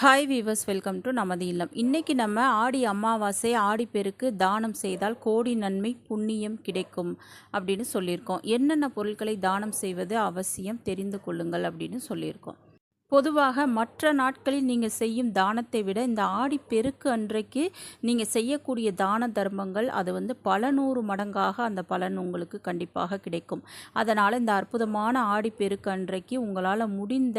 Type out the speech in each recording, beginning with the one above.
Hi viewers welcome to நமது இல்லம். இன்றைக்கி நம்ம ஆடி அமாவாசை ஆடி பெருக்கு தானம் செய்தால் கோடி நன்மை புண்ணியம் கிடைக்கும் அப்படின்னு சொல்லியிருக்கோம். என்னென்ன பொருட்களை தானம் செய்வது அவசியம் தெரிந்து கொள்ளுங்கள் அப்படின்னு சொல்லியிருக்கோம். பொதுவாக மற்ற நாட்களில் நீங்கள் செய்யும் தானத்தை விட இந்த ஆடி பெருக்கு அன்றைக்கு நீங்கள் செய்யக்கூடிய தான தர்மங்கள் அது வந்து பல நூறு மடங்காக அந்த பலன் உங்களுக்கு கண்டிப்பாக கிடைக்கும். அதனால் இந்த அற்புதமான ஆடி பெருக்கு அன்றைக்கு உங்களால் முடிந்த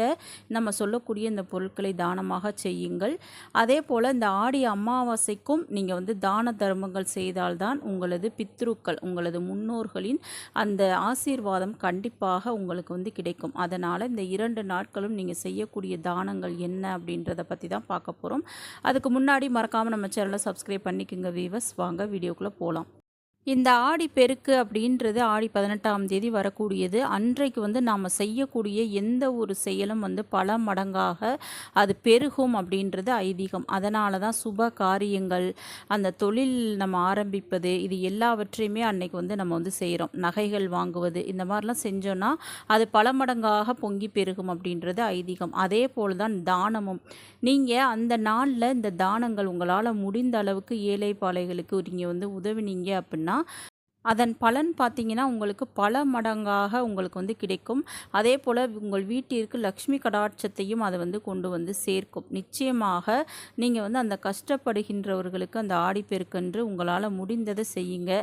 நம்ம சொல்லக்கூடிய இந்த பொருட்களை தானமாக செய்யுங்கள். அதே போல் இந்த ஆடி அமாவாசைக்கும் நீங்கள் வந்து தான தர்மங்கள் செய்தால்தான் உங்களது பித்ருக்கள் உங்களது முன்னோர்களின் அந்த ஆசீர்வாதம் கண்டிப்பாக உங்களுக்கு வந்து கிடைக்கும். அதனால் இந்த இரண்டு நாட்களும் நீங்கள் செய்ய செய்யக்கூடிய தானங்கள் என்ன அப்படின்றத பற்றி தான் பார்க்க போகிறோம் அதுக்கு முன்னாடி மறக்காமல் நம்ம சேனலை சப்ஸ்கிரைப் பண்ணிக்கோங்க வீவர்ஸ் வாங்க வீடியோக்குள்ளே போகலாம் இந்த ஆடி பெருக்கு அப்படின்றது ஆடி பதினெட்டாம் தேதி வரக்கூடியது. அன்றைக்கு வந்து நாம் செய்யக்கூடிய எந்த ஒரு செயலும் வந்து பல மடங்காக அது பெருகும் அப்படின்றது ஐதீகம். அதனால தான் சுப காரியங்கள் அந்த தொழில் நம்ம ஆரம்பிப்பது இது எல்லாவற்றையுமே அன்னைக்கு வந்து நம்ம வந்து செய்கிறோம் நகைகள் வாங்குவது இந்த மாதிரிலாம் செஞ்சோன்னா அது பல மடங்காக பொங்கி பெருகும் அப்படின்றது ஐதீகம். அதே போல் தான் தானமும். நீங்கள் அந்த நாளில் இந்த தானங்கள் உங்களால் முடிந்த அளவுக்கு ஏழை பாலைகளுக்கு நீங்கள் வந்து உதவினீங்க அப்படின்னா அதன் பலன் பார்த்தீங்கன்னா உங்களுக்கு பல மடங்காக உங்களுக்கு வந்து கிடைக்கும். அதே போல் உங்கள் வீட்டிற்கு லக்ஷ்மி கடாட்சத்தையும் அதை வந்து கொண்டு வந்து சேர்க்கும். நிச்சயமாக நீங்கள் வந்து அந்த கஷ்டப்படுகின்றவர்களுக்கு அந்த ஆடிப்பெருக்கென்று உங்களால் முடிந்ததை செய்யுங்க.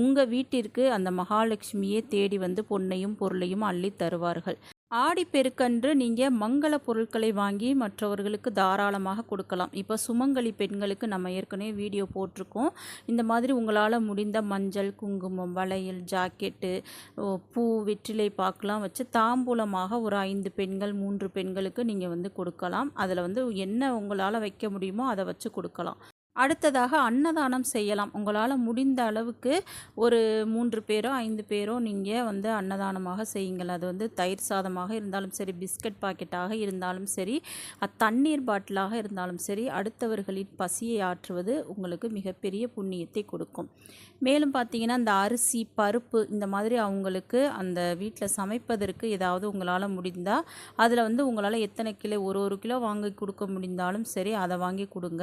உங்கள் வீட்டிற்கு அந்த மகாலட்சுமியே தேடி வந்து பொன்னையும் பொருளையும் அள்ளி தருவார்கள். ஆடிப்பெருக்கன்று நீங்கள் மங்கள பொருட்களை வாங்கி மற்றவர்களுக்கு தாராளமாக கொடுக்கலாம். இப்போ சுமங்கலி பெண்களுக்கு நம்ம ஏற்கனவே வீடியோ போட்டிருக்கோம். இந்த மாதிரி உங்களால் முடிந்த மஞ்சள் குங்குமம் வளையல் ஜாக்கெட்டு பூ வெற்றிலை பாக்கெலாம் வச்சு தாம்பூலமாக ஒரு ஐந்து பெண்கள் மூன்று பெண்களுக்கு நீங்கள் வந்து கொடுக்கலாம். அதில் வந்து என்ன உங்களால் வைக்க முடியுமோ அதை வச்சு கொடுக்கலாம். அடுத்ததாக அன்னதானம் செய்யலாம். உங்களால் முடிந்த அளவுக்கு ஒரு மூன்று பேரோ ஐந்து பேரோ நீங்கள் வந்து அன்னதானமாக செய்யுங்கள். அது வந்து தயிர் சாதமாக இருந்தாலும் சரி பிஸ்கட் பாக்கெட்டாக இருந்தாலும் சரி தண்ணீர் பாட்டிலாக இருந்தாலும் சரி அடுத்தவர்களின் பசியை ஆற்றுவது உங்களுக்கு மிகப்பெரிய புண்ணியத்தை கொடுக்கும். மேலும் பார்த்தீங்கன்னா இந்த அரிசி பருப்பு இந்த மாதிரி அவங்களுக்கு அந்த வீட்டில் சமைப்பதற்கு ஏதாவது உங்களால் முடிந்தால் அதில் வந்து உங்களால் எத்தனை கிலோ ஒரு ஒரு கிலோ வாங்கி கொடுக்க முடிந்தாலும் சரி அதை வாங்கி கொடுங்க.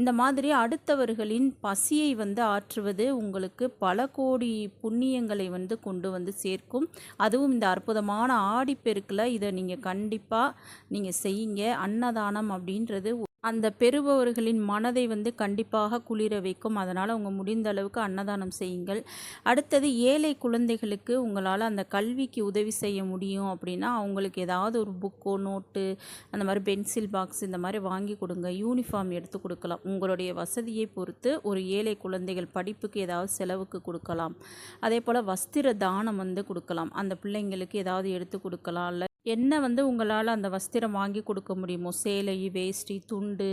இந்த மாதிரி அடுத்தவர்களின் பசியை வந்து ஆற்றுவது உங்களுக்கு பல கோடி புண்ணியங்களை வந்து கொண்டு வந்து சேர்க்கும். அதுவும் இந்த அற்புதமான ஆடிப்பெருக்கில் இதை நீங்கள் கண்டிப்பாக நீங்கள் செய்யுங்க. அன்னதானம் அப்படின்றது அந்த பெறுபவர்களின் மனதை வந்து கண்டிப்பாக குளிர வைக்கும். அதனால் அவங்க முடிந்த அளவுக்கு அன்னதானம் செய்யுங்கள். அடுத்தது ஏழை குழந்தைகளுக்கு உங்களால் அந்த கல்விக்கு உதவி செய்ய முடியும் அப்படின்னா அவங்களுக்கு ஏதாவது ஒரு புக்கோ நோட்டு அந்த மாதிரி பென்சில் பாக்ஸ் இந்த மாதிரி வாங்கி கொடுங்க. யூனிஃபார்ம் எடுத்து கொடுக்கலாம். உங்களுடைய வசதியை பொறுத்து ஒரு ஏழை குழந்தைகள் படிப்புக்கு ஏதாவது செலவுக்கு கொடுக்கலாம். அதே போல் வஸ்திர தானம் வந்து கொடுக்கலாம். அந்த பிள்ளைங்களுக்கு ஏதாவது எடுத்து கொடுக்கலாம். இல்லை என்ன வந்து உங்களால் அந்த வஸ்திரம் வாங்கி கொடுக்க முடியுமோ? சேலை வேஷ்டி துண்டு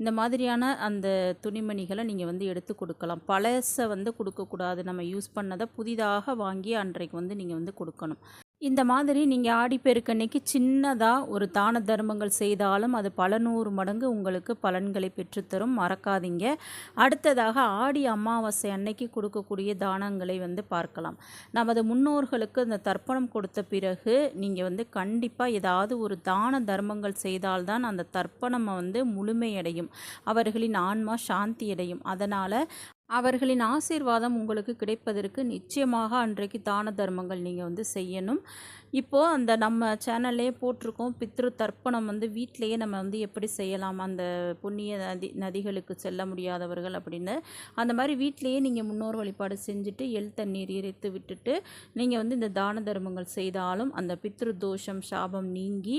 இந்த மாதிரியான அந்த துணிமணிகளை நீங்கள் வந்து எடுத்து கொடுக்கலாம். பழசை வந்து கொடுக்கக்கூடாது. நம்ம யூஸ் பண்ணதை புதிதாக வாங்கி அன்றைக்கு வந்து நீங்கள் வந்து கொடுக்கணும். இந்த மாதிரி நீங்கள் ஆடிப்பெருக்கன்னைக்கு சின்னதாக ஒரு தான தர்மங்கள் செய்தாலும் அது பல நூறு மடங்கு உங்களுக்கு பலன்களை பெற்றுத்தரும். மறக்காதீங்க. அடுத்ததாக ஆடி அமாவாசை அன்னைக்கு கொடுக்கக்கூடிய தானங்களை வந்து பார்க்கலாம். நமது முன்னோர்களுக்கு இந்த தர்ப்பணம் கொடுத்த பிறகு நீங்கள் வந்து கண்டிப்பாக ஏதாவது ஒரு தான தர்மங்கள் செய்தால்தான் அந்த தர்ப்பணம் வந்து முழுமையடையும். அவர்களின் ஆன்மா சாந்தி அடையும் அதனால் அவர்களின் ஆசீர்வாதம் உங்களுக்கு கிடைப்பதற்கு நிச்சயமாக அன்றைக்கு தான தர்மங்கள் நீங்கள் வந்து செய்யணும். இப்போது அந்த நம்ம சேனல்லே போட்டிருக்கோம் பித்ரு தர்ப்பணம் வந்து வீட்டிலையே நம்ம வந்து எப்படி செய்யலாம் அந்த புண்ணிய நதி நதிகளுக்கு செல்ல முடியாதவர்கள் அப்படின்னு. அந்த மாதிரி வீட்டிலையே நீங்கள் முன்னோர் வழிபாடு செஞ்சுட்டு எல் தண்ணீர் இறைத்து விட்டுட்டு நீங்கள் வந்து இந்த தான தர்மங்கள் செய்தாலும் அந்த பித்ரு தோஷம் சாபம் நீங்கி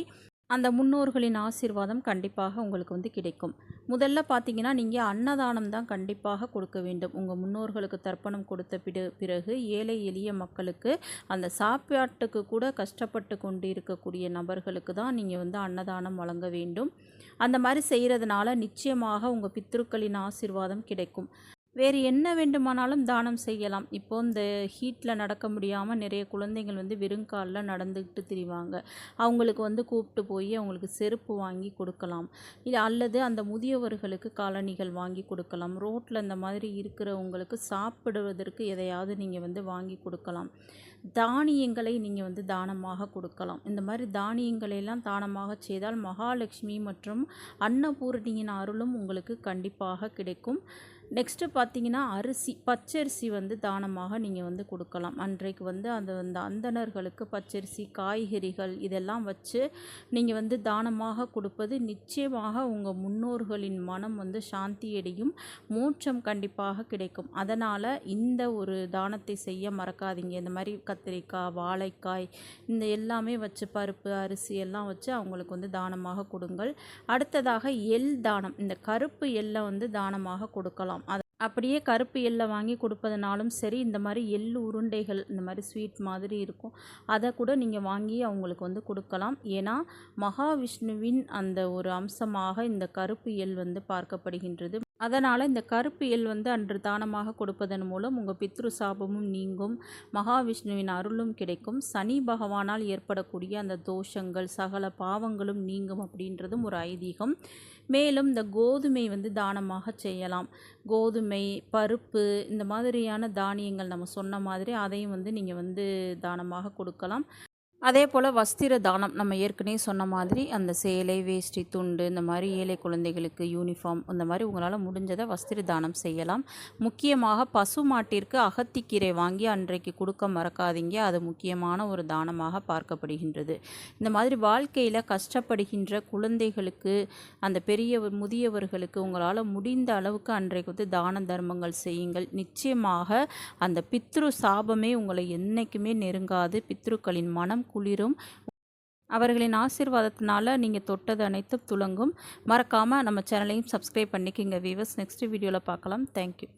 அந்த முன்னோர்களின் ஆசீர்வாதம் கண்டிப்பாக உங்களுக்கு வந்து கிடைக்கும். முதல்ல பார்த்தீங்கன்னா நீங்கள் அன்னதானம் தான் கண்டிப்பாக கொடுக்க வேண்டும். உங்கள் முன்னோர்களுக்கு தர்ப்பணம் கொடுத்த பிடு பிறகு ஏழை எளிய மக்களுக்கு அந்த சாப்பாட்டுக்கு கூட கஷ்டப்பட்டு கொண்டு இருக்கக்கூடிய நபர்களுக்கு தான் நீங்கள் வந்து அன்னதானம் வழங்க வேண்டும். அந்த மாதிரி செய்கிறதுனால நிச்சயமாக உங்கள் பித்ருக்களின் ஆசீர்வாதம் கிடைக்கும். வேறு என்ன வேண்டுமானாலும் தானம் செய்யலாம். இப்போது இந்த ஹீட்டில் நடக்க முடியாமல் நிறைய குழந்தைகள் வந்து வெறுங்காலில் நடந்துக்கிட்டு திரிவாங்க. அவங்களுக்கு வந்து கூப்பிட்டு போய் அவங்களுக்கு செருப்பு வாங்கி கொடுக்கலாம். இது அல்லது அந்த முதியவர்களுக்கு காலணிகள் வாங்கி கொடுக்கலாம். ரோட்டில் இந்த மாதிரி இருக்கிறவங்களுக்கு சாப்பிடுவதற்கு எதையாவது நீங்கள் வந்து வாங்கி கொடுக்கலாம். தானியங்களை நீங்கள் வந்து தானமாக கொடுக்கலாம். இந்த மாதிரி தானியங்களை எல்லாம் தானமாக செய்தால் மகாலட்சுமி மற்றும் அன்னபூரணியின் அருளும் உங்களுக்கு கண்டிப்பாக கிடைக்கும். நெக்ஸ்ட்டு பார்த்தீங்கன்னா அரிசி பச்சரிசி வந்து தானமாக நீங்கள் வந்து கொடுக்கலாம். அன்றைக்கு வந்து அந்த அந்த அந்தணர்களுக்கு பச்சரிசி காய்கறிகள் இதெல்லாம் வச்சு நீங்கள் வந்து தானமாக கொடுப்பது நிச்சயமாக உங்கள் முன்னோர்களின் மனம் வந்து சாந்தியடையும் மோட்சம் கண்டிப்பாக கிடைக்கும். அதனால் இந்த ஒரு தானத்தை செய்ய மறக்காதீங்க. இந்த மாதிரி கத்திரிக்காய் வாழைக்காய் இந்த எல்லாமே வச்சு பருப்பு அரிசி எல்லாம் வச்சு அவங்களுக்கு வந்து தானமாக கொடுங்கள். அடுத்ததாக எள் தானம். இந்த கருப்பு எள்ளை வந்து தானமாக கொடுக்கலாம். அது அப்படியே கருப்பு எள்ளை வாங்கி கொடுப்பதனாலும் சரி இந்த மாதிரி எள் உருண்டைகள் இந்த மாதிரி ஸ்வீட் மாதிரி இருக்கும். அதை கூட நீங்கள் வாங்கி அவங்களுக்கு வந்து கொடுக்கலாம். ஏன்னா மகாவிஷ்ணுவின் அந்த ஒரு அம்சமாக இந்த கருப்பு எள் வந்து பார்க்கப்படுகின்றது. அதனால் இந்த கருப்பு எள் வந்து அன்று தானமாக கொடுப்பதன் மூலம் உங்கள் பித்ரு சாபமும் நீங்கும். மகாவிஷ்ணுவின் அருளும் கிடைக்கும். சனி பகவானால் ஏற்படக்கூடிய அந்த தோஷங்கள் சகல பாவங்களும் நீங்கும் அப்படின்றதும் ஒரு ஐதீகம். மேலும் இந்த கோதுமை வந்து தானமாக செய்யலாம். கோதுமை பருப்பு இந்த மாதிரியான தானியங்கள் நம்ம சொன்ன மாதிரி அதையும் வந்து நீங்கள் வந்து தானமாக கொடுக்கலாம். அதே போல் வஸ்திர தானம் நம்ம ஏற்கனவே சொன்ன மாதிரி அந்த சேலை வேஷ்டி துண்டு இந்த மாதிரி ஏழை குழந்தைகளுக்கு யூனிஃபார்ம் இந்த மாதிரி உங்களால் முடிஞ்சதை வஸ்திர தானம் செய்யலாம். முக்கியமாக பசு மாட்டிற்கு அகத்திக்கீரை வாங்கி அன்றைக்கு கொடுக்க மறக்காதீங்க. அது முக்கியமான ஒரு தானமாக பார்க்கப்படுகின்றது. இந்த மாதிரி வாழ்க்கையில் கஷ்டப்படுகின்ற குழந்தைகளுக்கு அந்த பெரிய முதியவர்களுக்கு உங்களால் முடிந்த அளவுக்கு அன்றைக்கு வந்து தான தர்மங்கள் செய்யுங்கள். நிச்சயமாக அந்த பித்ரு சாபமே உங்களை என்றைக்குமே நெருங்காது. பித்ருக்களின் மனம் குளிரும். அவர்களின் ஆசீர்வாதத்தினால நீங்கள் தொட்டது அனைத்தும் துலங்கும் மறக்காமல் நம்ம சேனலையும் சப்ஸ்கிரைப் பண்ணிக்கிங்க வீவர்ஸ் நெக்ஸ்ட் வீடியோவில் பார்க்கலாம். தேங்க்யூ